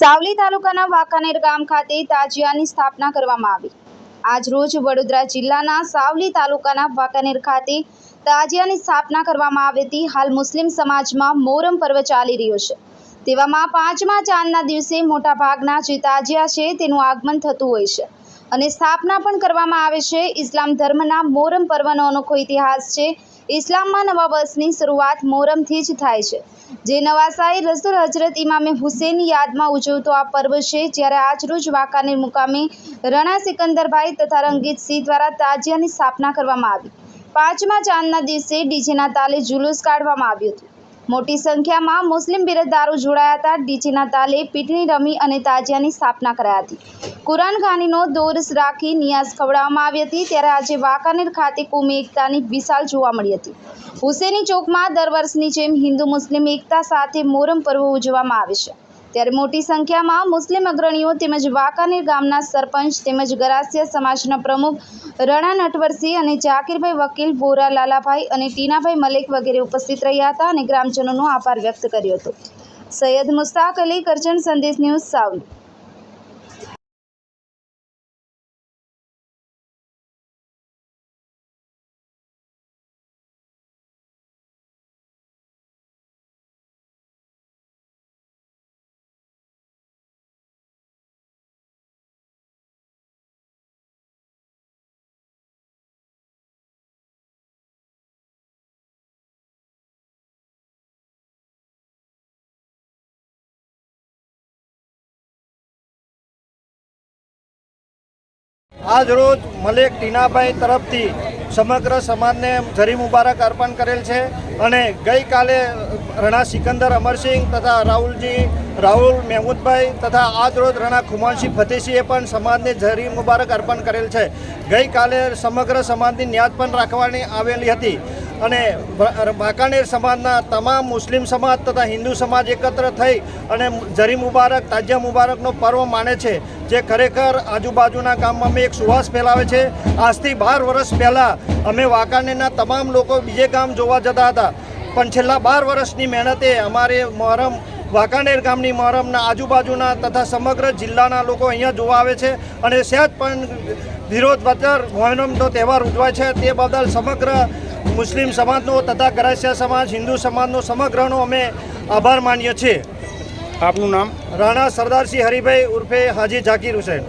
સાવલી તાલુકાના વાંકાનેર ગામ ખાતે તાજિયાની સ્થાપના કરવામાં આવી. આજરોજ વડોદરા જિલ્લાના સાવલી તાલુકાના વાંકાનેર ખાતે તાજિયાની સ્થાપના કરવામાં આવી હાલ મુસ્લિમ સમાજમાં મોરમ પર્વ ચાલી રહ્યો છે. તેવામાં પાંચમા ચાંદના દિવસે મોટાભાગના જે તાજિયા છે તેનું આગમન થતું હોય છે અને સ્થાપના પણ કરવામાં આવે છે. ઇસ્લામ ધર્મના મોરમ પર્વનો અનોખો ઇતિહાસ છે. ઇસ્લામમાં નવા વર્ષની શરૂઆત મોરમથી જ થાય છે. જે નવાસાઈ રસુલ હજરત ઇમામે હુસેન યાદમાં ઉજવતો આ પર્વ છે, જ્યારે આજરોજ વાંકાનેર મુકામે રણા સિકંદરભાઈ તથા રંગીતસિંહ દ્વારા તાજિયાની સ્થાપના કરવામાં આવી. પાંચમા ચાંદના દિવસે ડીજેના તાલે જુલુસ કાઢવામાં આવ્યું હતું. મોટી સંખ્યામાં મુસ્લિમ બિરદદારો જોડાયા હતા. ડીજેના તાલે પીઠની રમી અને તાજિયાની સ્થાપના કરાઈ હતી. કુરાન ખાનીનો દોરસ રાખી નિયાઝ ખવડાવવામાં આવી હતી. ત્યારે આજે વાંકાનેર ખાતે કોમી એકતાની વિશાલ જોવા મળી હતી. હુસેની ચોકમાં દર વર્ષની જેમ હિન્દુ મુસ્લિમ એકતા સાથે મોરમ પર્વ ઉજવવામાં આવે છે. ત્યારે મોટી સંખ્યામાં મુસ્લિમ અગ્રણીઓ તેમજ વાંકાનેર ગામના સરપંચ તેમજ ગરાસિયા સમાજના પ્રમુખ રણા નટવરસિંહ અને જાકીરભાઈ વકીલ, બોરા લાલાભાઈ અને ટીનાભાઈ મલેક વગેરે ઉપસ્થિત રહ્યા હતા અને ગ્રામજનોનો આભાર વ્યક્ત કર્યો હતો. સૈયદ મુસ્તાક અલી કરજણ, સંદેશ ન્યૂઝ સાવલી. આજ રોજ મલેક ટીનાભાઈ તરફથી સમગ્ર સમાજને જરી મુબારક અર્પણ કરેલ છે અને ગઈકાલે રણા સિકંદર અમરસિંહ તથા રાહુલજી, રાહુલ મહેમૂદભાઈ તથા આજ રોજ રણા ખુમાનસિંહ ફતેહસિંહે પણ સમાજને જરી મુબારક અર્પણ કરેલ છે. ગઈકાલે સમગ્ર સમાજની ન્યાજ પણ રાખવાની આવેલી હતી. અને વાંકાનેર સમાજના તમામ મુસ્લિમ સમાજ તથા હિન્દુ સમાજ એકત્ર થઈ અને જરી મુબારક, તાજિયા મુબારકનો પર્વ માને છે, જે ખરેખર આજુબાજુના ગામમાં અમે એક સુવાસ ફેલાવે છે. આજથી બાર વર્ષ પહેલાં અમે વાંકાનેરના તમામ લોકો બીજે ગામ જોવા જતા હતા. પણ છેલ્લા બાર વર્ષની મહેનતે અમારે મોહરમ, વાંકાનેર ગામની મોહરમના આજુબાજુના તથા સમગ્ર જિલ્લાના લોકો અહીંયા જોવા આવે છે અને સહેજ પણ વિરોધ વગર મોહનમનો તહેવાર ઉજવાય છે. તે બદલ સમગ્ર મુસ્લિમ સમાજનો તથા ગરાસિયા સમાજ હિન્દુ સમાજનો સમગ્રનો અમે આભાર માનીએ છીએ. આપનું નામ? રાણા સરદારસિંહ હરિભાઈ ઉર્ફે હાજી ઝાકીર હુસેન.